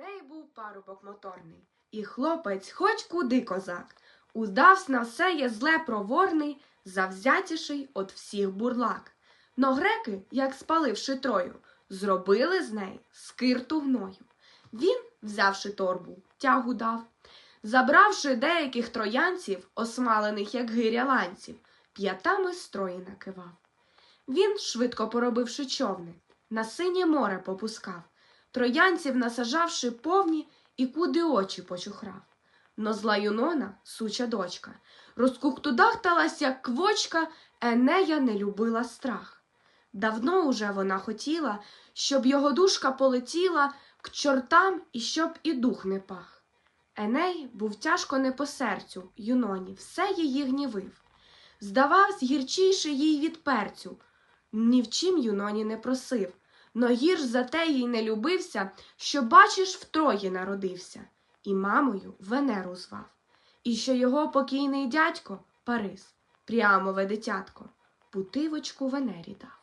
Еней був парубок моторний, і хлопець, хоч куди козак, удавсь на все є зле проворний, завзятіший от всіх бурлак. Но греки, як спаливши трою, зробили з неї скирту гною. Він, взявши торбу, тягу дав, забравши деяких троянців, осмалених, як гиря ланців, п'ятами строї накивав. Він, швидко поробивши човни, на синє море попускав, троянців насажавши повні і куди очі почухрав. Но зла Юнона, суча дочка, розкуктудахталась, як квочка, Енея не любила страх. Давно уже вона хотіла, щоб його душка полетіла к чортам і щоб і дух не пах. Еней був тяжко не по серцю, Юноні, все її гнівив. Здававсь, гірчіший їй від перцю, ні в чим Юноні не просив, но гірш за те їй не любився, що, бачиш, втроє народився, і мамою Венеру звав, і що його покійний дядько Парис, прямове дитятко, путивочку Венері дав.